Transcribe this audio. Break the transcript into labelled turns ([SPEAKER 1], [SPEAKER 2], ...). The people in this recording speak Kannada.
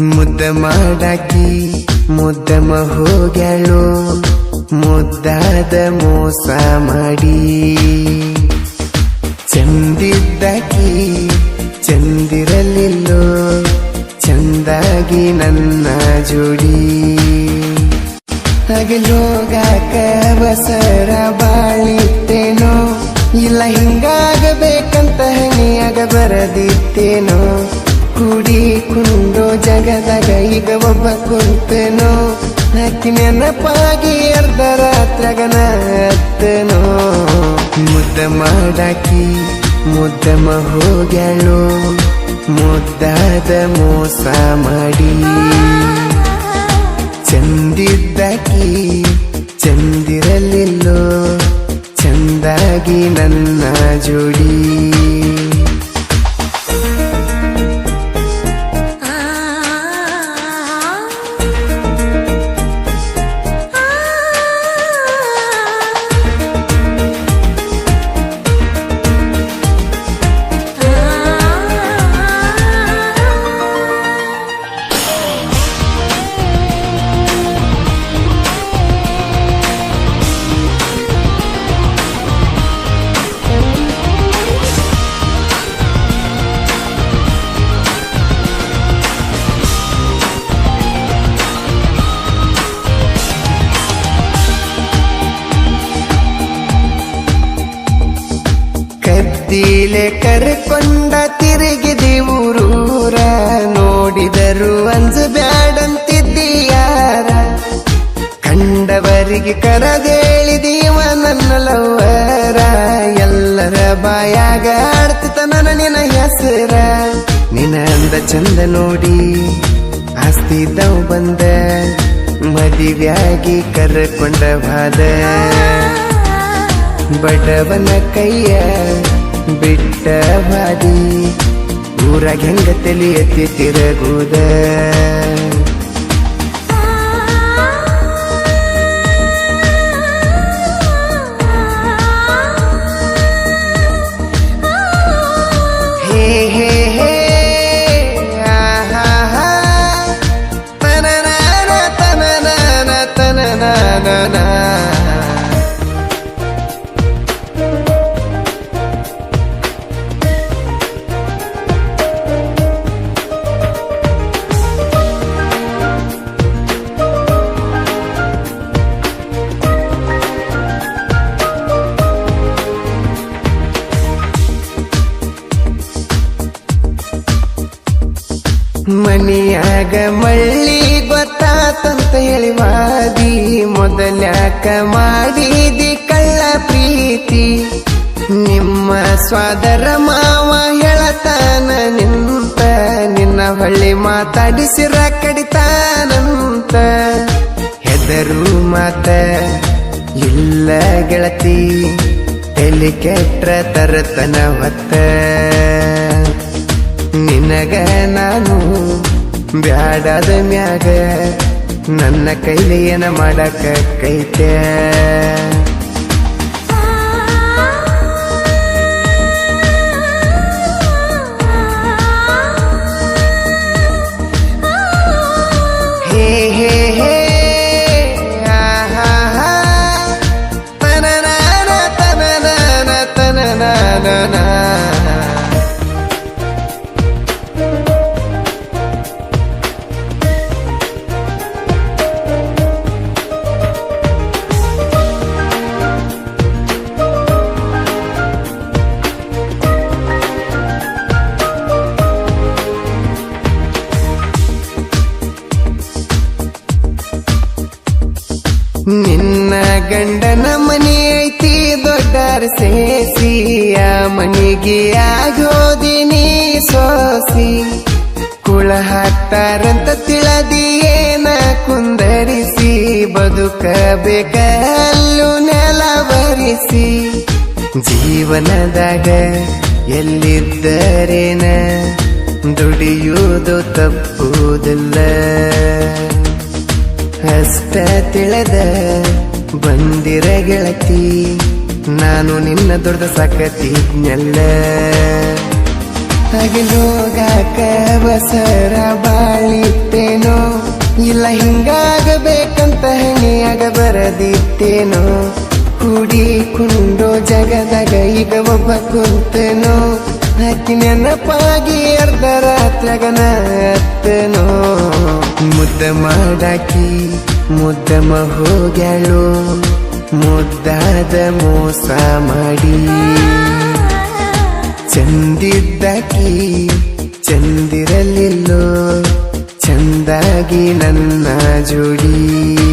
[SPEAKER 1] ಮುದ್ದ ಮಾಡಾಕಿ ಮುದ್ದಮ ಹೋಗ್ಯಾಳು ಮುದ್ದಾದ ಮೋಸ ಮಾಡಿ. ಚಂದಿದ್ದಾಕಿ, ಚಂದಿರಲಿಲ್ಲೋ, ಚಂದಾಗಿ ನನ್ನ ಜೋಡಿ. ಹಾಗೆ ಹೋಗಾಕ ಬಸರ ಬಾಳಿತ್ತೇನೋ ಇಲ್ಲ ಹಿಂಗಾಗಬೇಕಂತ ಹಣಿಯಾಗ ಬರದಿತ್ತೇನೋ? ಕುಡಿ ಕುಂಡೋ ಜಗದಾಗ ಈಗ ಒಬ್ಬ ಕುಂತೇನೋ? ನಕ್ಕಿ ನೆನಪಾಗಿ ಅರ್ಧ ರಾತ್ರಗನ ಹತ್ತನೋ? ಮುದ್ದ ಮಾಡಾಕಿ ಮುದ್ದಮ ಹೋಗ್ಯಾಳು ಮುದ್ದಾದ ಮೋಸ ಮಾಡಿ. ಚಂದಿದ್ದಾಕಿ, ಚಂದಿರಲಿಲ್ಲೋ? ನನ್ನ ಜೋಡಿ ಕದ್ದಿಲೆ ಕರ್ಕೊಂಡ ತಿರುಗಿದಿ ಊರೂರ ನೋಡಿದರು ಅಂಜು ಬ್ಯಾಡಂತಿದ್ದೀಯಾರ. ಕಂಡವರಿಗೆ ಕರದೇಳಿದೀವ ನನ್ನ ಲವ್ವರ. ಎಲ್ಲರ ಬಾಯಾಗ ಆಡ್ತಿತ ನನ್ನ ನಿನ ಹೆಸರ. ನಿನ್ನ ಅಂದ ಚಂದ ನೋಡಿ ಆಸ್ತಿದ್ದವು ಬಂದ. ಮದಿವ್ಯಾಗಿ ಕರ್ಕೊಂಡ ಬಾದ ಬಡವನ ಕೈಯ ಬಿಟ್ಟ ಬಾದಿ ಊರಾಗ ಹೆಂಗ ತಲಿ ಎತ್ತಿ ತಿರಗುದ ಮನಿಯಾಗ ಮಳ್ಳಿ ಗೊತ್ತಾತಂತ ಹೇಳಿ ವಾದಿ ಮೊದಲ್ಯಾಕ ಮಾಡಿದಿ ಕಳ್ಳ ಪ್ರೀತಿ. ನಿಮ್ಮ ಸ್ವಾದರ ಮಾವ ಹೇಳತಾನ ನಿಂತ, ನಿನ್ನ ಹೊಳ್ಳಿ ಮಾತಾಡಿಸಿರ ಕಡಿತಾನಂತ. ಹೆದರು ಮಾತ, ಇಲ್ಲ ಗೆಳತಿ, ತಲೆ ಕೆಟ್ರ ತರತನ ಹೊತ್ತ. ನಿನಗ ನಾನು ಬ್ಯಾಡಾದ ಮ್ಯಾಗ ನನ್ನ ಕೈಲಿ ಏನ ಮಾಡಕ ಕೈತೆ ನಿನ್ನ ಗಂಡನ ಮನೆ ಐತಿ, ದೊಡ್ಡರ ಸೇಸಿಯ ಮನೆಗೆ ಆಗೋದಿನಿ ಸೋಸಿ. ಕುಳ ಹಾಕ್ತಾರಂತ ತಿಳದಿಯೇನ ಕುಂದರಿಸಿ ಬದುಕಬೇಕಲ್ಲು ನೆಲ ಬರಿಸಿ ಜೀವನದಾಗ ಎಲ್ಲಿದ್ದರೇನ, ದುಡಿಯುವುದು ತಪ್ಪುವುದಿಲ್ಲ ಅಷ್ಟ ತಿಳಿದ. ಬಂದಿರ ಗೆಳತಿ, ನಾನು ನಿನ್ನ ದೊಡ್ಡ ಸಾಕತಿದ್ನೆಲ್ಲ ಹಗಲೋಗಾಕ ಬಸರ ಬಾಳಿತ್ತೇನೋ, ಇಲ್ಲ ಹಿಂಗಾಗಬೇಕಂತ ಹೆಣಿಯಾಗ ಬರದಿತ್ತೇನೋ. ಕುಂಡೋ ಜಗದಾಗ ಈಗ ಒಬ್ಬ ಕುಂತೇನೋ ಹಾಕಿ ನೆನಪಾಗಿ ಅರ್ಧ ರಾತ್ರಿಯಾಗನ ಅತ್ತೇನೋ ಮುದ್ದ ಮಾಡಾಕಿ ಮುದ್ದಮ ಹೋಗ್ಯಾಳು ಮುದ್ದಾದ ಮೋಸ ಮಾಡಿ. ಚಂದಿದ್ದಕಿ ಚಂದಿರಲಿಲ್ಲೋ ಚಂದಾಗಿ ನನ್ನ ಜೋಡಿ.